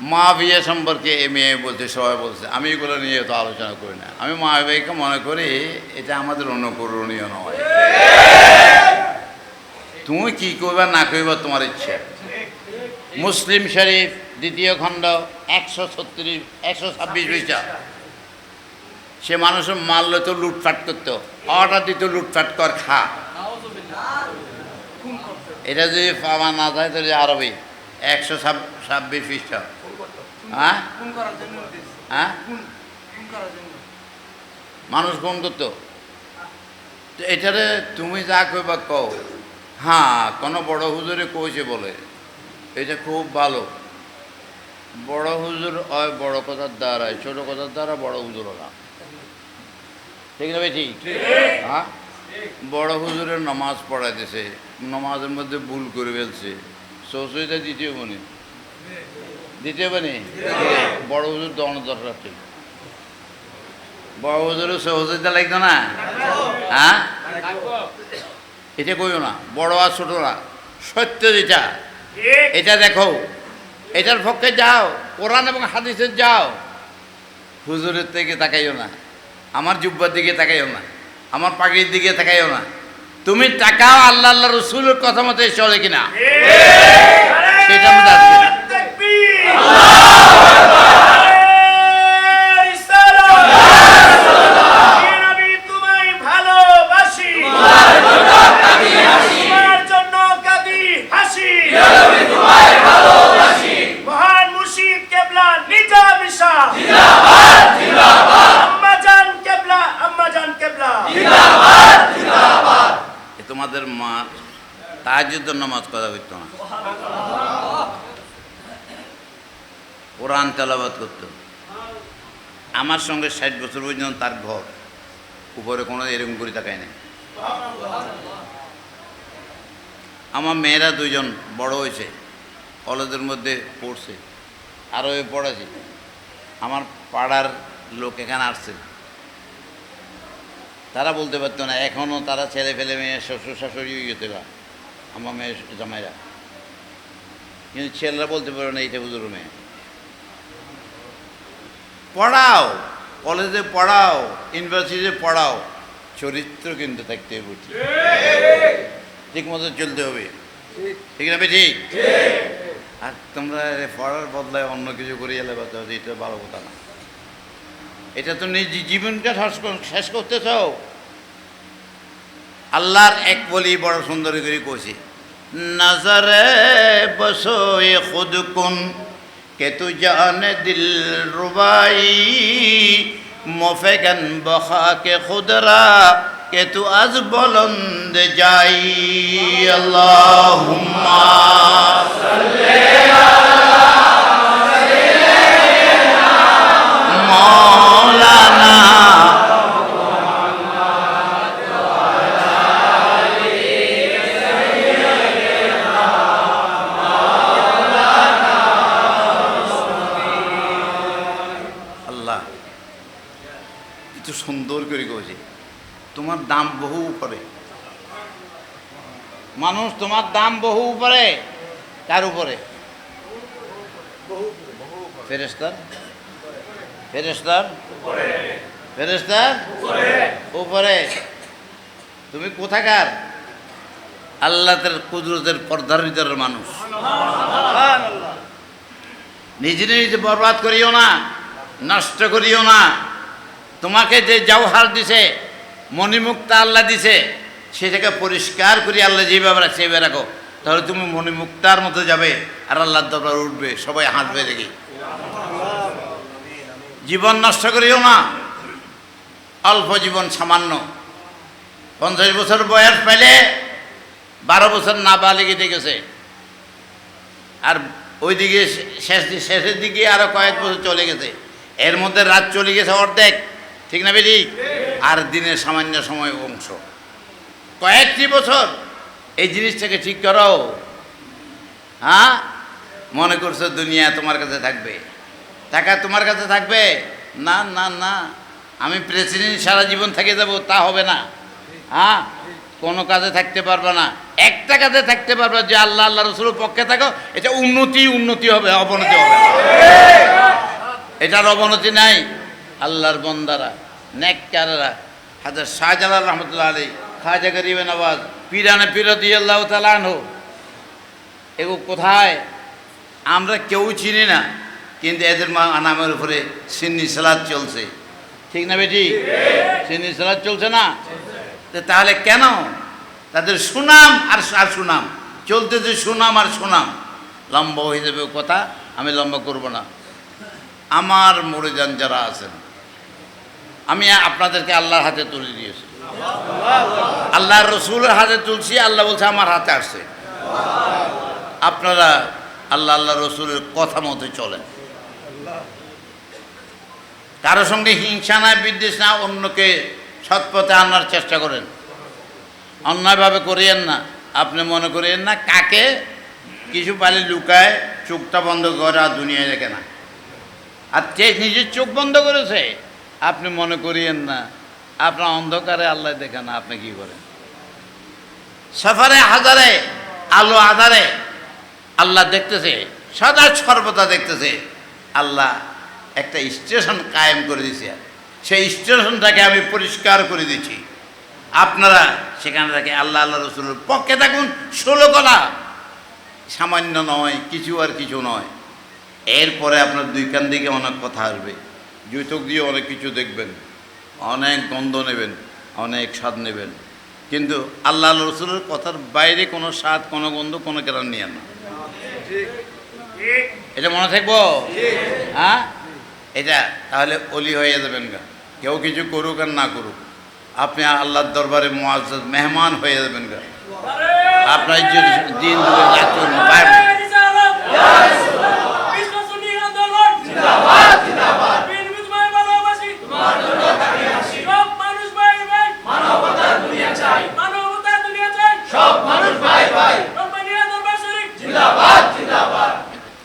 মা বিয়ে সম্পর্কে এ মেয়ে বলছে, সবাই বলছে, আমি এগুলো নিয়ে তো আলোচনা করি না। আমি মা বিয়েকে মনে করি, এটা আমাদের অনুকরণীয় নয়। তুমি কি করবা, না করবা, তোমার ইচ্ছা। মুসলিম শরীফ, দ্বিতীয় খণ্ড, একশো ছত্রিশ, একশো ছাব্বিশ পয়সা সে মানুষের মারল তো লুটফাট করতো, অর্ডার দিত লুটফাট কর খা। এটা যদি পাওয়া না যায়, তাহলে আরবি। একশো ছাব- ছাব্বিশ পৃষ্ঠা। হ্যাঁ। হ্যাঁ? মানুষ ফোন করতো। এটারে তুমি যা কইবা কও। হ্যাঁ কোনো বড় হুজুরে কইছে বলে। এটা খুব ভালো। বড় হুজুর হয় বড় কথার দ্বারায় ছোট কথার দ্বারা বড় হুজুর হলাম ঠিক না ভাই হ্যাঁ? বড় হুজুরের নামাজ পড়াইতেছে। নামাজের মধ্যে ভুল করে ফেলছে। সৌসইটা দ্বিতীয় বনি। দ্বিতীয় বনি? বড় হুজুর দন দরকার ঠিক বড় হুজুরের সহযোগিতা লাগতো না? হ্যাঁ? এটা কইও না বড় আর ছোট না সত্য যেটা। এটা দেখো এটার পক্ষে যাও কোরআন এবং হাদিসের যাও। হুজুরের থেকে তাকাইও না আমার জুব্বার দিকে তাকাইও না আমার পাগড়ির দিকে তাকাইও না। তুমি টাকাও আল্লাহ আল্লাহ রসুলের কথা মতো চলে কিনা? সেটা আমি তাহাজুদ্দ নামাজ কথা হইতো না। কোরআন তেলাবাদ করতো। আমার সঙ্গে ষাট বছর পর্যন্ত তার ঘর। উপরে কোনো এরকম করে তাকায় নাই। আমার মেয়েরা দুজন বড় হয়েছে, কলেজের মধ্যে পড়ছে, আরও পড়াছে। আমার পাড়ার লোক এখানে আসছে। তারা বলতে পারতো না এখনও তারা ছেলে ফেলে মেয়ে, শ্বশুর শাশুড়ি গেছে গা আমার মেয়ে জামাইরা। কিন্তু ছেলেরা বলতে পারে না, এইটা বুঝুর মেয়ে। পড়াও, কলেজে পড়াও, ইউনিভার্সিটিতে পড়াও, চরিত্র কিন্তু থাকতে হবে ঠিক। মতো চলতে হবে। ঠিক না ঠিক আর তোমরা পড়ার বদলায় অন্য কিছু করে এলে এটা ভালো কথা না। এটা তো নিজ জীবনকে শেষ কর- শেষ করতেছ আল্লাহর এক বলি বড় সুন্দরী করে কইছে, নজরে বসো এ খুদ কুন কে তু জানে দিল রুবাই, মফেগান বখা কে খুদরা, কে তু আজ বলন্দ যাই আল্লাহ তোমার দাম বহু উপরে। মানুষ তোমার দাম বহু উপরে, কার উপরে? ফেরেস্তার ফেরেস্তার ফেরেস্তার উপরে। তুমি কোথাকার? আল্লাহ কুদরতের পর্দার ভিতরের মানুষ। নিজে নিজে বরবাদ করিও না, নষ্ট করিও না। তোমাকে যে জওহার দিছে মণিমুক্তা আল্লাহ দিছে, সেটাকে পরিষ্কার করে আল্লাহ যেভাবে রাখছে সেইভাবে রাখো। তাহলে তুমি মণিমুক্তার মতো যাবে, আর আল্লাহ দরবার উঠবে, সবাই হাসবে দেখি। জীবন নষ্ট করিও না, অল্প জীবন সামান্য। পঞ্চাশ বছর বয়স পেলে বারো বছর না বালিগিতে গেছে। আর ওইদিকে শেষ শেষের দিকে আরও কয়েক বছর চলে গেছে। এর মধ্যে রাত চলে গেছে অর্ধেক, ঠিক না বেরি আর দিনের সামান্য সময় অংশ। কয়েকটি বছর এই জিনিসটাকে ঠিক করো। হ্যাঁ? মনে করছ দুনিয়া তোমার কাছে থাকবে। টাকা তোমার কাছে থাকবে? না না না। আমি প্রেসিডেন্ট সারা জীবন থেকে যাব তা হবে না। হ্যাঁ? কোনো কাজে থাকতে পারবে না। একটা কাজে থাকতে পারবে যে আল্লাহ আল্লাহ রসুলের পক্ষে থাকো এটা উন্নতি উন্নতি হবে অবনতি হবে। এটার অবনতি নাই। আল্লাহর বন্দারা। নেককাররা হাজার শাহজালাল রহমতুল্লাহ আলী খাজা গরিব নওয়াজ, পিরানে পিরদি আল্লাহ তালান হোক এগো কোথায়? আমরা কেউ চিনি না, কিন্তু এদের মা নামের উপরে সিন্নি সালাদ চলছে। ঠিক না বেটি? সিন্নি সালাদ চলছে না? তাহলে কেন? তাদের সুনাম আর আর সুনাম। চলতে চলতেছে সুনাম আর সুনাম। লম্বা হয়ে যাবে কথা, আমি লম্বা করব না। আমার মরিজান যারা আছেন আমি আপনাদেরকে আল্লাহর হাতে তুলে দিয়েছি। আল্লাহর রসুলের হাতে তুলছি, আল্লাহ বলছে আমার হাতে আসছে। আপনারা আল্লাহ আল্লাহ রসুলের কথা মতো চলেন। কারও সঙ্গে হিংসা না বিদ্বেষ না অন্যকে সৎপথে আনার চেষ্টা করেন। অন্যায়ভাবে করিয়েন না। আপনি মনে করিয়েন না, কাকে? কিছু পালে লুকায় চোখটা বন্ধ করে দুনিয়ায় দেখে না। আর যে নিজের চোখ বন্ধ করেছে আপনি মনে করিয়েন না, আপনার অন্ধকারে আল্লাহ দেখে না, আপনি কি করেন? সফারে হাজারে, আলো আধারে আল্লাহ দেখতেছে, সদা সর্বদা দেখতেছে, আল্লাহ একটা স্টেশন কায়েম করে দিয়েছে। সেই স্টেশনটাকে আমি পরিষ্কার করে দিচ্ছি। আপনারা সেখানে থেকে আল্লাহ আল্লাহ রসুলের পক্ষে থাকুন, ষোলো কলা। সামান্য নয়, কিছু আর কিছু নয়। এরপরে আপনার দুই কান দিকে অনেক কথা আসবে। চোখ দিয়ে অনেক কিছু দেখবেন। অনেক গন্ধ নেবেন, অনেক স্বাদ নেবেন। কিন্তু আল্লাহ রসুলের কথার বাইরে কোনো স্বাদ, কোনো গন্ধ, কোনো কেরান নিয়ে না। এটা মনে থাকব? হ্যাঁ? এটা তাহলে অলি হয়ে যাবেন গা। কেউ কিছু করুক আর না করুক। আপনি আল্লাহর দরবারে মোয়াজ মেহমান হয়ে যাবেন গা। আপনার দিন বাইরে।